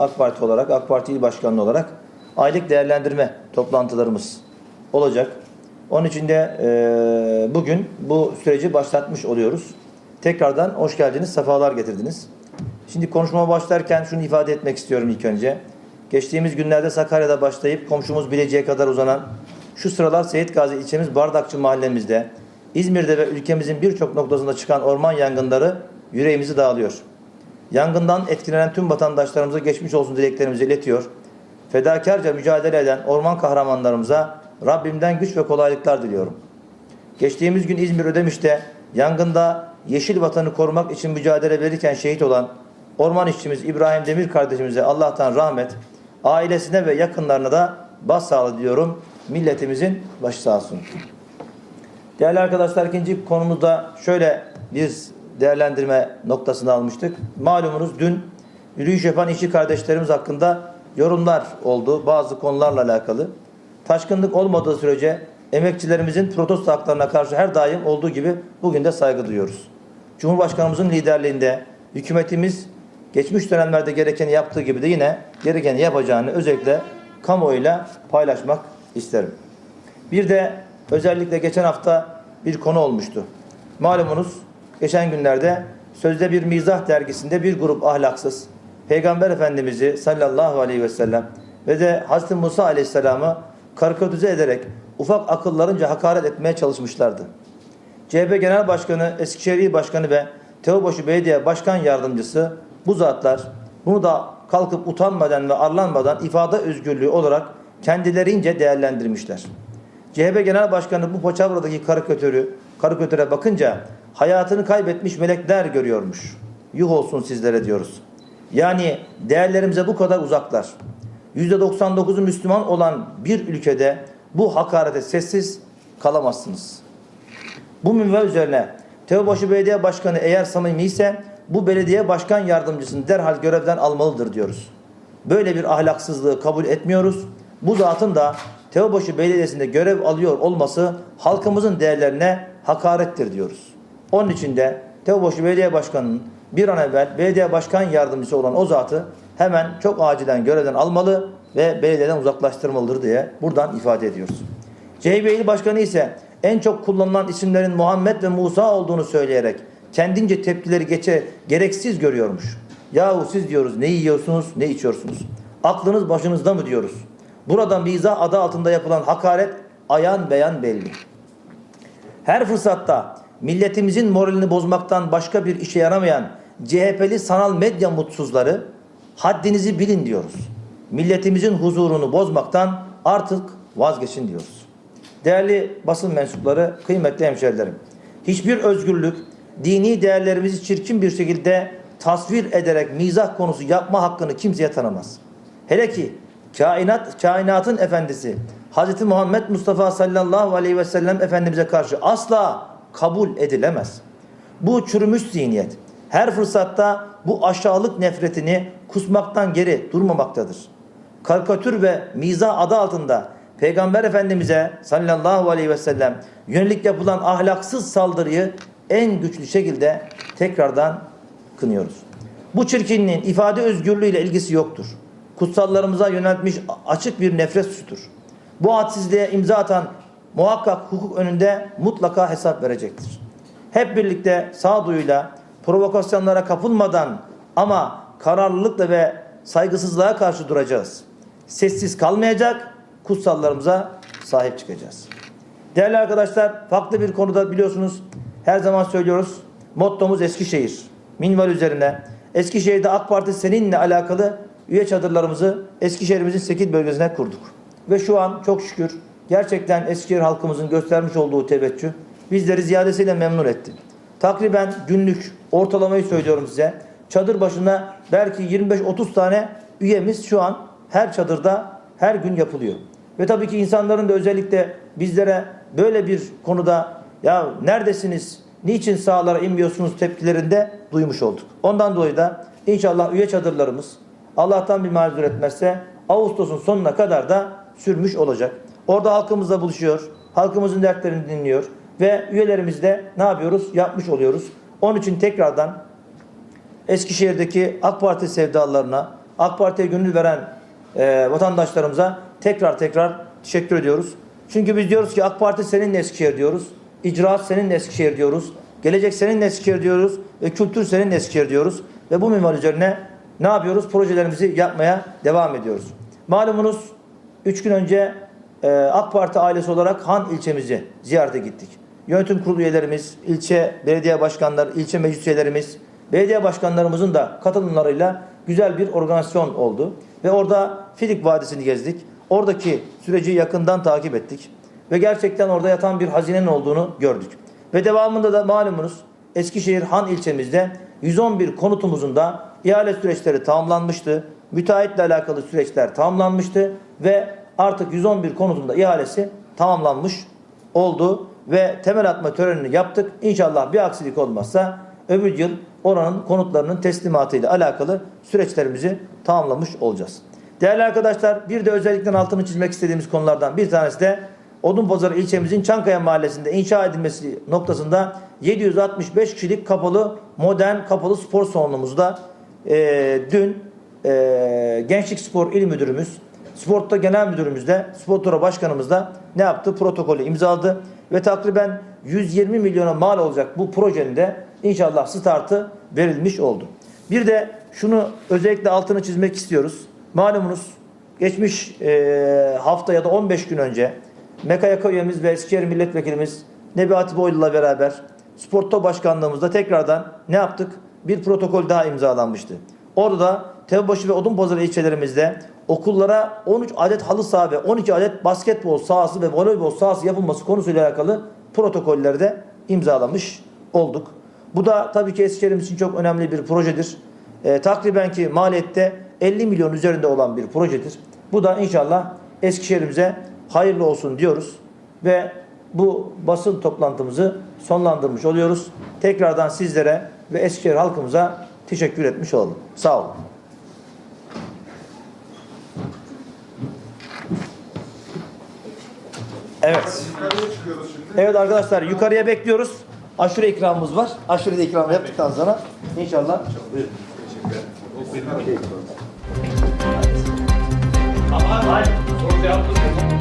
AK Parti olarak, AK Parti İl Başkanlığı olarak aylık değerlendirme toplantılarımız olacak. Onun için de e, bugün bu süreci başlatmış oluyoruz. Tekrardan hoş geldiniz, sefalar getirdiniz. Şimdi konuşmama başlarken şunu ifade etmek istiyorum ilk önce. Geçtiğimiz günlerde Sakarya'da başlayıp komşumuz Bilecik'e kadar uzanan şu sıralar Seyit Gazi ilçemiz Bardakçı mahallemizde, İzmir'de ve ülkemizin birçok noktasında çıkan orman yangınları yüreğimizi dağılıyor. Yangından etkilenen tüm vatandaşlarımıza geçmiş olsun dileklerimizi iletiyor. Fedakarca mücadele eden orman kahramanlarımıza Rabbimden güç ve kolaylıklar diliyorum. Geçtiğimiz gün İzmir Ödemiş'te yangında yeşil vatanı korumak için mücadele verirken şehit olan orman işçimiz İbrahim Demir kardeşimize Allah'tan rahmet, ailesine ve yakınlarına da başsağlığı diliyorum. Milletimizin başı sağ olsun. Değerli arkadaşlar ikinci konumuzda şöyle bir değerlendirme noktasını almıştık. Malumunuz dün yürüyüş yapan işçi kardeşlerimiz hakkında yorumlar oldu bazı konularla alakalı. Taşkınlık olmadığı sürece emekçilerimizin protesto haklarına karşı her daim olduğu gibi bugün de saygı duyuyoruz. Cumhurbaşkanımızın liderliğinde hükümetimiz geçmiş dönemlerde gerekeni yaptığı gibi de yine gerekeni yapacağını özellikle kamuoyuyla paylaşmak isterim. Bir de özellikle geçen hafta bir konu olmuştu. Malumunuz geçen günlerde Sözde Bir Mizah dergisinde bir grup ahlaksız Peygamber Efendimiz'i sallallahu aleyhi ve sellem ve de Hazreti Musa aleyhisselamı karikatüze ederek ufak akıllarınca hakaret etmeye çalışmışlardı. CHP Genel Başkanı, Eskişehir İl Başkanı ve Teobaşı Belediye Başkan Yardımcısı bu zatlar bunu da kalkıp utanmadan ve arlanmadan ifade özgürlüğü olarak kendilerince değerlendirmişler. CHP Genel Başkanı bu Paçavra'daki karikatürü, karikatüre bakınca hayatını kaybetmiş melekler görüyormuş. Yuh olsun sizlere diyoruz. Yani değerlerimize bu kadar uzaklar. %99'u Müslüman olan bir ülkede bu hakarete sessiz kalamazsınız. Bu minval üzerine Teobaşı Belediye Başkanı eğer samimi ise bu belediye başkan yardımcısını derhal görevden almalıdır diyoruz. Böyle bir ahlaksızlığı kabul etmiyoruz. Bu zatın da Teobaşı Belediyesi'nde görev alıyor olması halkımızın değerlerine hakarettir diyoruz. Onun için de Teobaşı Belediye Başkanı'nın bir an evvel belediye başkan yardımcısı olan o zatı hemen çok acilen görevden almalı ve belediyeden uzaklaştırmalıdır diye buradan ifade ediyoruz. CHP İl Başkanı ise en çok kullanılan isimlerin Muhammed ve Musa olduğunu söyleyerek kendince tepkileri geçe gereksiz görüyormuş. Yahu siz diyoruz ne yiyorsunuz ne içiyorsunuz? Aklınız başınızda mı diyoruz? Buradan mizah adı altında yapılan hakaret ayan beyan belli. Her fırsatta milletimizin moralini bozmaktan başka bir işe yaramayan CHP'li sanal medya mutsuzları haddinizi bilin diyoruz. Milletimizin huzurunu bozmaktan artık vazgeçin diyoruz. Değerli basın mensupları, kıymetli hemşerilerim. Hiçbir özgürlük dini değerlerimizi çirkin bir şekilde tasvir ederek mizah konusu yapma hakkını kimseye tanımaz. Hele ki kainat kainatın efendisi Hz. Muhammed Mustafa sallallahu aleyhi ve sellem efendimize karşı asla kabul edilemez. Bu çürümüş zihniyet her fırsatta bu aşağılık nefretini kusmaktan geri durmamaktadır. Karikatür ve mizah adı altında Peygamber Efendimiz'e sallallahu aleyhi ve sellem yönelik yapılan ahlaksız saldırıyı en güçlü şekilde tekrardan kınıyoruz. Bu çirkinliğin ifade özgürlüğüyle ilgisi yoktur. Kutsallarımıza yöneltmiş açık bir nefret suçudur. Bu hadsizliğe imza atan muhakkak hukuk önünde mutlaka hesap verecektir. Hep birlikte sağduyuyla provokasyonlara kapılmadan ama kararlılıkla ve saygısızlığa karşı duracağız. Sessiz kalmayacak, kutsallarımıza sahip çıkacağız. Değerli arkadaşlar, farklı bir konuda biliyorsunuz her zaman söylüyoruz. Mottomuz Eskişehir. Minval üzerine. Eskişehir'de AK Parti seninle alakalı üye çadırlarımızı Eskişehir'imizin 8 bölgesine kurduk. Ve şu an çok şükür gerçekten Eskişehir halkımızın göstermiş olduğu teveccüh bizleri ziyadesiyle memnun etti. Takriben günlük ortalamayı söylüyorum size. Çadır başına belki 25-30 tane üyemiz şu an her çadırda her gün yapılıyor. Ve tabii ki insanların da özellikle bizlere böyle bir konuda ya neredesiniz, niçin sahalara inmiyorsunuz tepkilerinde duymuş olduk. Ondan dolayı da inşallah üye çadırlarımız Allah'tan bir mazur etmezse Ağustos'un sonuna kadar da sürmüş olacak. Orada halkımızla buluşuyor, halkımızın dertlerini dinliyor ve üyelerimiz de ne yapıyoruz? Yapmış oluyoruz. Onun için tekrardan Eskişehir'deki AK Parti sevdalarına, AK Parti'ye gönül veren e, vatandaşlarımıza tekrar tekrar teşekkür ediyoruz. Çünkü biz diyoruz ki AK Parti seninle Eskişehir diyoruz. İcraat seninle Eskişehir diyoruz. Gelecek seninle Eskişehir diyoruz. Ve kültür seninle Eskişehir diyoruz. Ve bu minval üzerine ne yapıyoruz? Projelerimizi yapmaya devam ediyoruz. Malumunuz 3 gün önce e, AK Parti ailesi olarak Han ilçemizi ziyarete gittik. Yönetim kurulu üyelerimiz, ilçe belediye başkanları, ilçe meclis üyelerimiz, belediye başkanlarımızın da katılımlarıyla güzel bir organizasyon oldu. Ve orada Filik Vadisi'ni gezdik. Oradaki süreci yakından takip ettik. Ve gerçekten orada yatan bir hazinenin olduğunu gördük. Ve devamında da malumunuz Eskişehir Han ilçemizde 111 konutumuzun da ihale süreçleri tamamlanmıştı. Müteahhitle alakalı süreçler tamamlanmıştı ve artık 111 konutunda ihalesi tamamlanmış oldu ve temel atma törenini yaptık. İnşallah bir aksilik olmazsa öbür yıl oranın konutlarının teslimatıyla alakalı süreçlerimizi tamamlamış olacağız. Değerli arkadaşlar bir de özellikle altını çizmek istediğimiz konulardan bir tanesi de Odunpazarı ilçemizin Çankaya mahallesinde inşa edilmesi noktasında 765 kişilik kapalı modern kapalı spor salonumuzda e, dün e, Gençlik Spor İl Müdürümüz Sportta Genel Müdürümüz de Sportora Başkanımız da ne yaptı? Protokolü imzaladı ve takriben 120 milyona mal olacak bu projenin de inşallah startı verilmiş oldu. Bir de şunu özellikle altını çizmek istiyoruz. Malumunuz geçmiş e, hafta ya da 15 gün önce MKYK üyemiz ve Eskişehir Milletvekilimiz Nebi Hatipoğlu'yla beraber Sporto Başkanlığımızda tekrardan ne yaptık? Bir protokol daha imzalanmıştı. Orada da Tepebaşı ve Odunpazarı ilçelerimizde okullara 13 adet halı saha ve 12 adet basketbol sahası ve voleybol sahası yapılması konusuyla alakalı protokolleri de imzalamış olduk. Bu da tabii ki Eskişehir'imiz için çok önemli bir projedir. Ee, takriben ki maliyette 50 milyon üzerinde olan bir projedir. Bu da inşallah Eskişehir'imize hayırlı olsun diyoruz ve bu basın toplantımızı sonlandırmış oluyoruz. Tekrardan sizlere ve Eskişehir halkımıza teşekkür etmiş olalım. Sağ olun. Evet. Evet arkadaşlar yukarıya bekliyoruz. Aşure ikramımız var. Aşure de ikram yaptıktan sonra inşallah buyurun. Ama hayır. Soru cevaplı.